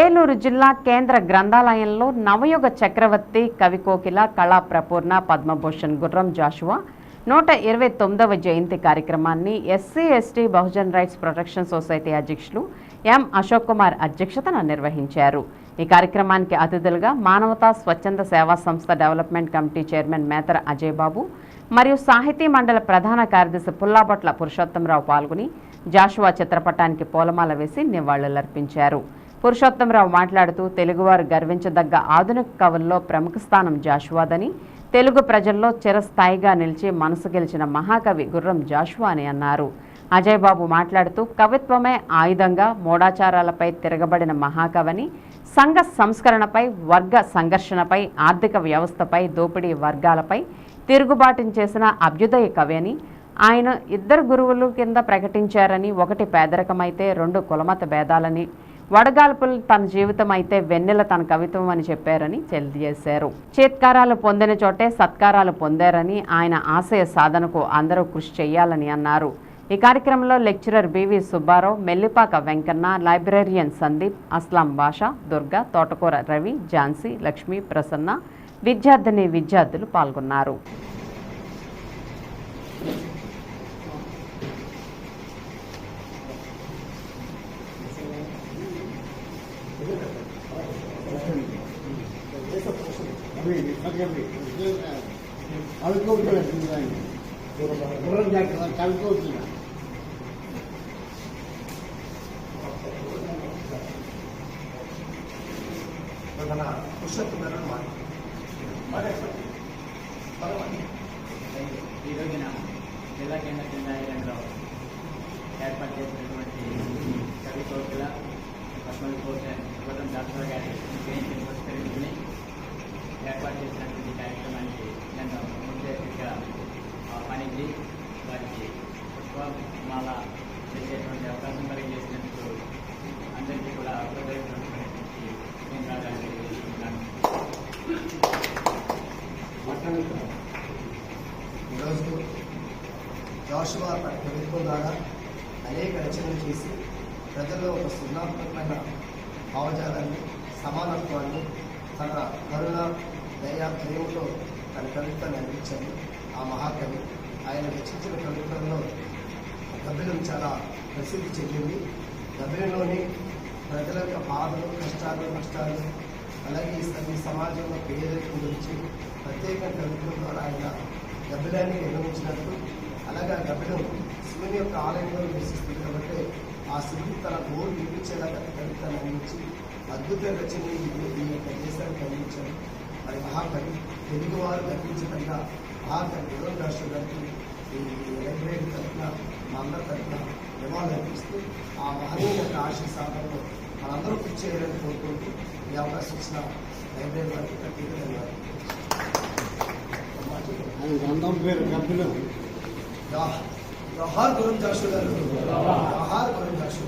ఏలూరు జిల్లా కేంద్ర గ్రంథాలయంలో నవయుగ చక్రవర్తి కవికోకిల కళా ప్రపూర్ణ పద్మభూషణ్ గుర్రం జాషువా నూట ఇరవై తొమ్మిదవ జయంతి కార్యక్రమాన్ని SC ST Bahujan rights protection society అధ్యక్షులు ఎం అశోక్ కుమార్ అధ్యక్షతన నిర్వహించారు. ఈ కార్యక్రమానికి అతిథులుగా మానవతా స్వచ్ఛంద సేవా సంస్థ development committee chairman Methara Ajay Babu మరియు సాహితీ మండలి ప్రధాన కార్యదర్శి పుల్లాబట్ల పురుషోత్తంరావు పాల్గొని జాషువా చిత్రపటానికి పూలమాల వేసి నివాళులర్పించారు. పురుషోత్తమరావు మాట్లాడుతూ తెలుగువారు గర్వించదగ్గ ఆధునిక కవుల్లో ప్రముఖ స్థానం జాషువాదని తెలుగు ప్రజల్లో చిరస్థాయిగా నిలిచి మనసు గెలిచిన మహాకవి గుర్రం జాషువా అని అన్నారు. అజయ్ బాబు మాట్లాడుతూ కవిత్వమే ఆయుధంగా మూఢాచారాలపై తిరగబడిన మహాకవని సంఘ సంస్కరణపై వర్గ సంఘర్షణపై ఆర్థిక వ్యవస్థపై దోపిడీ వర్గాలపై తిరుగుబాటును చేసిన అభ్యుదయ కవి అని ఆయన ఇద్దరు గురువులు కింద ప్రకటించారని ఒకటి పేదరికమైతే రెండు కులమత భేదాలని వడగాల్పులు తన జీవితం అయితే వెన్నెల తన కవిత్వం అని చెప్పారని తెలియజేశారు. చేత్కారాలు పొందిన చోటే సత్కారాలు పొందారని ఆయన ఆశయ సాధనకు అందరూ కృషి చేయాలని అన్నారు. ఈ కార్యక్రమంలో lecturer BV Subbarao Mellipaka Venkanna librarian Sandeep Aslam Basha Durga Thotakura Ravi Jhansi Lakshmi Prasanna విద్యార్థిని విద్యార్థులు పాల్గొన్నారు. కలుపుకోవచ్చు మన పురుషోత్తమ ఈ రోజున జిల్లా కేంద్ర కేంద్రంలో ఏర్పాటు చేసినటువంటి ఈరోజు జాషువా తన కవిత్వం ద్వారా అనేక రచనలు చేసి ప్రజల్లో ఒక సృజనాత్మకమైన భావజాలాన్ని సమానత్వాన్ని తన కరుణ దయ ప్రేమతో తన కవిత్వాన్ని అందించారు. ఆ మహాకవి ఆయన రచించిన కవిత్వంలో గబ్బిలం చాలా ప్రసిద్ధి చెందింది. గబ్బిలంలోని ప్రజల యొక్క బాధలు కష్టాలు నష్టాలు అలాగే ఈ సమాజంలో పేదరికం గురించి ప్రత్యేక కవిత్వం ద్వారా ఆయన గబ్బిలాన్ని నిర్వహించినట్టు అలాగే ఆ గబ్బిలం శివుని యొక్క ఆలయంలో నివసిస్తుంది కాబట్టి ఆ శివుడు తన గోరు వినిపించేలాగా కవితను అందించి అద్భుత రచన ఈ యొక్క దేశానికి అందించారు మరి మహాకవి తెలుగువారు గర్వించదగ్గ మహాకవి విరోధ రాష్ట్ర గారికి ఈ లైబ్రరీ తరఫున మా అందరి తరఫున నివాళులు అర్పిస్తూ ఆ మహనీయ యొక్క ఆశయ మనందరూ కృషి చేయాలని కోరుకుంటూ ఈ అవకాశం ఇచ్చిన లైబ్రరీ వారికి ప్రత్యేక ధన్యవాదాలు అది గ్రంథం పేరు కపిలం జవహర్ గురం జాషు గారు జవహర్ గురం జాషు